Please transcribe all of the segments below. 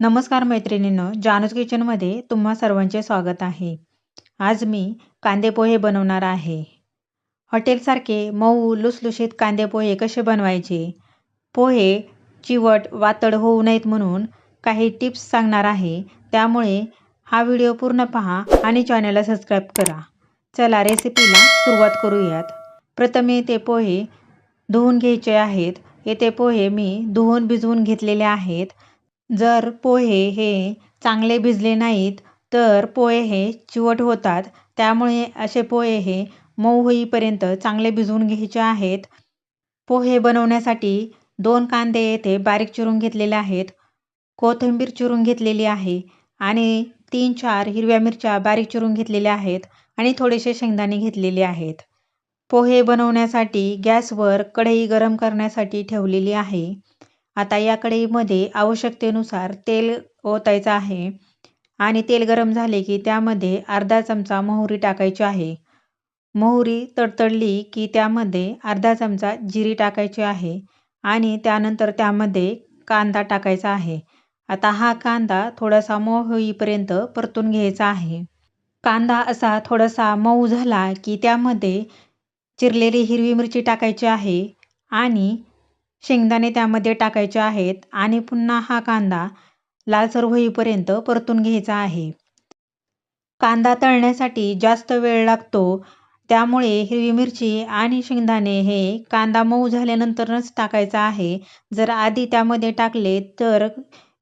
नमस्कार मैत्रिणींनो जानूज किचनमध्ये तुम्हा सर्वांचे स्वागत आहे. आज मी कांदे पोहे बनवणार आहे. हॉटेलसारखे मऊ लुसलुशीत कांदे पोहे कसे बनवायचे? पोहे चिवट वातड होऊ नयेत म्हणून काही टिप्स सांगणार आहे. त्यामुळे हा व्हिडिओ पूर्ण पहा आणि चॅनलला सबस्क्राईब करा. चला रेसिपीला सुरुवात करूयात. प्रथम येथे पोहे धुवून घ्यायचे आहेत. येथे पोहे मी धुवून भिजवून घेतलेले आहेत. जर पोहे हे चांगले भिजले नाहीत तर पोहे हे चिवट होतात. त्यामुळे असे पोहे हे मऊ होईपर्यंत चांगले भिजवून घ्यायचे आहेत. पोहे बनवण्यासाठी दोन कांदे येथे बारीक चिरून घेतलेले आहेत. कोथिंबीर चिरून घेतलेली आहे आणि तीन चार हिरव्या मिरच्या बारीक चिरून घेतलेल्या आहेत आणि थोडेसे शेंगदाणे घेतलेले आहेत. पोहे बनवण्यासाठी गॅसवर कढई गरम करण्यासाठी ठेवलेली आहे. आता या कढईमध्ये आवश्यकतेनुसार तेल ओतायचं आहे. आणि तेल गरम झाले की त्यामध्ये अर्धा चमचा मोहरी टाकायची आहे. मोहरी तडतडली की त्यामध्ये अर्धा चमचा जिरी टाकायची आहे. आणि त्यानंतर त्यामध्ये कांदा टाकायचा आहे. आता हा कांदा थोडासा मऊ होईपर्यंत परतून घ्यायचा आहे. कांदा असा थोडासा मऊ झाला की त्यामध्ये चिरलेली हिरवी मिरची टाकायची आहे. आणि शेंगदाणे त्यामध्ये टाकायचे आहेत आणि पुन्हा हा कांदा लालसर होईपर्यंत परतून घ्यायचा आहे. कांदा तळण्यासाठी जास्त वेळ लागतो त्यामुळे हिरवी मिरची आणि शेंगदाणे हे कांदा मऊ झाल्यानंतरच टाकायचा आहे. जर आधी त्यामध्ये टाकले तर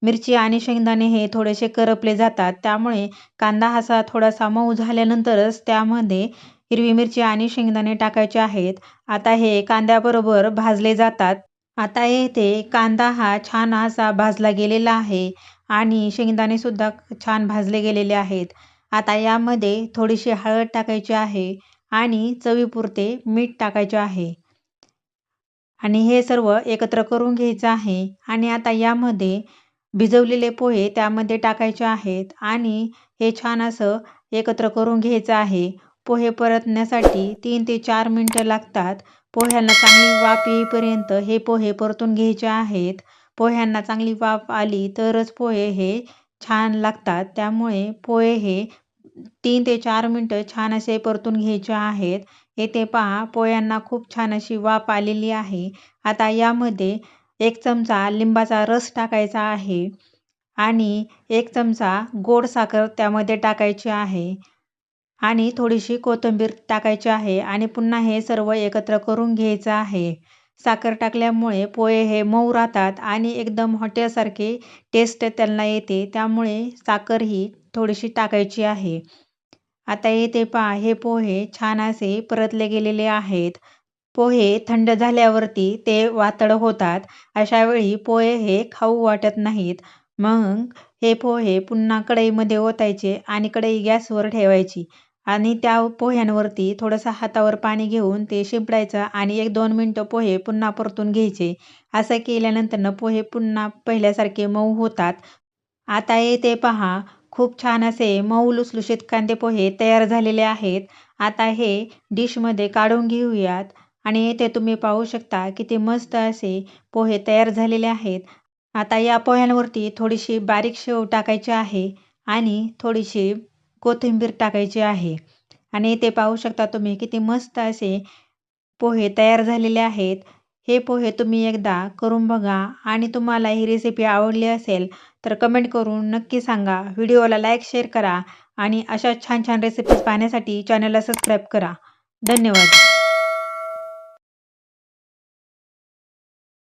मिरची आणि शेंगदाणे हे थोडेसे करपले जातात त्यामुळे कांदा असा थोडासा मऊ झाल्यानंतरच त्यामध्ये हिरवी मिरची आणि शेंगदाणे टाकायचे आहेत. आता हे कांद्याबरोबर भाजले जातात. आता येथे कांदा हा छान असा भाजला गेलेला आहे आणि शेंगदाणे सुद्धा छान भाजले गेलेले आहेत. आता यामध्ये थोडीशी हळद टाकायची आहे आणि चवीपुरते मीठ टाकायचे आहे. आणि हे सर्व एकत्र करून घ्यायचं आहे आणि आता यामध्ये भिजवलेले पोहे त्यामध्ये टाकायचे आहेत आणि हे छान असं एकत्र करून घ्यायचं आहे. पोहे परतण्यासाठी तीन ते चार मिनटं लागतात. पोह्यांना चांगली वाफ येईपर्यंत हे पोहे परतून घ्यायचे आहेत. पोह्यांना चांगली वाफ आली तरच पोहे हे छान लागतात. त्यामुळे पोहे हे तीन ते चार मिनटं छान असे परतून घ्यायचे आहेत. येथे पहा पोह्यांना खूप छान अशी वाफ आलेली आहे. आता यामध्ये एक चमचा लिंबाचा रस टाकायचा आहे आणि एक चमचा गोड साखर त्यामध्ये टाकायची आहे. आणि थोडीशी कोथिंबीर टाकायची आहे आणि पुन्हा हे सर्व एकत्र करून घ्यायचं आहे. साखर टाकल्यामुळे पोहे हे मऊ राहतात आणि एकदम हॉटेलसारखे टेस्ट त्यांना येते. त्यामुळे साखर ही थोडीशी टाकायची आहे. आता येथे पहा हे पोहे छान असे परतले गेलेले आहेत. पोहे थंड झाल्यावरती ते वातड होतात. अशावेळी पोहे हे खाऊ वाटत नाहीत. मग हे पोहे पुन्हा कढईमध्ये ओतायचे आणि कढई गॅसवर ठेवायची आणि त्या पोह्यांवरती थोडंसं हातावर पाणी घेऊन ते शिंपडायचं आणि एक दोन मिनटं पोहे पुन्हा परतून घ्यायचे. असं केल्यानंतर पोहे पुन्हा पहिल्यासारखे मऊ होतात. आता येते पहा खूप छान असे मऊ लुसलुशीत कांदे पोहे तयार झालेले आहेत. आता हे डिशमध्ये काढून घेऊयात आणि येथे तुम्ही पाहू शकता किती मस्त असे पोहे तयार झालेले आहेत. आता या पोह्यांवरती थोडीशी बारीक शेव टाकायची आहे आणि थोडीशी कोथिंबीर टाकायची आहे. आणि इथे पाहू शकता तुम्ही किती मस्त असे पोहे तयार झालेले आहेत. हे पोहे तुम्ही एकदा करून बघा आणि तुम्हाला ही रेसिपी आवडली असेल तर कमेंट करून नक्की सांगा. व्हिडिओला लाईक शेअर करा आणि अशा छान छान रेसिपीज पाहण्यासाठी चॅनलला सबस्क्राईब करा. धन्यवाद.